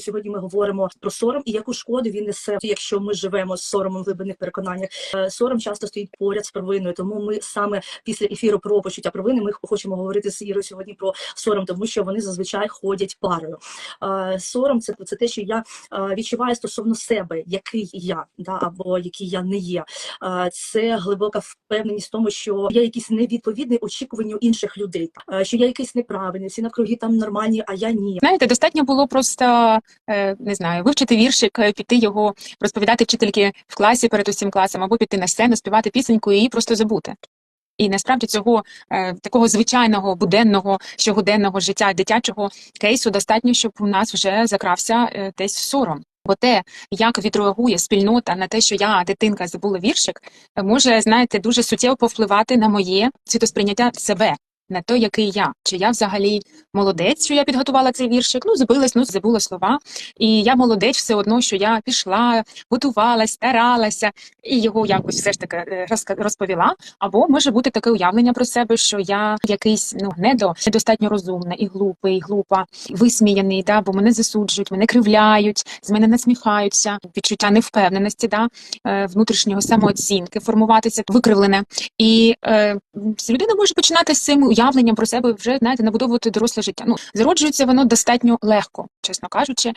Сьогодні ми говоримо про сором і яку шкоду він несе, якщо ми живемо з соромом в глибинних переконаннях. Е, Сором часто стоїть поряд з провиною, тому ми саме після ефіру про почуття провини ми хочемо говорити з Ірою сьогодні про сором, тому що вони зазвичай ходять парою. Е, Сором це, це те, що я е, відчуваю стосовно себе, який я, да, або який я не є. Це глибока впевненість в тому, що я якийсь невідповідний очікуванню інших людей, що я якийсь неправильний, всі навкруги там нормальні, а я ні. Знаєте, достатньо було просто не знаю, вивчити віршик, е, піти його розповідати вчительки в класі перед усім класом, або піти на сцену, співати пісеньку і її просто забути. І насправді цього е, такого звичайного буденного щогоденного життя дитячого кейсу достатньо, щоб у нас вже закрався е, десь сором. Бо те, як відреагує спільнота на те, що я дитинка забула віршик, е, може, знаєте, дуже суттєво повпливати на моє світосприйняття себе, на те, який я, чи я взагалі молодець, що я підготувала цей віршик. Ну, забилась, ну забула слова. І я молодець все одно, що я пішла, готувалась, старалася і його якось все ж таки е, розповіла. Або може бути таке уявлення про себе, що я якийсь ну недо недостатньо розумна і глупий, і глупа, висміяний, да, бо мене засуджують, мене кривляють, з мене насміхаються, відчуття невпевненості, да, е, внутрішнього самооцінки, формуватися викривлене. І е, людина може починати з цим уявленням про себе вже знаєте, набудовувати доросле життя. Ну зароджується воно достатньо легко, чесно кажучи.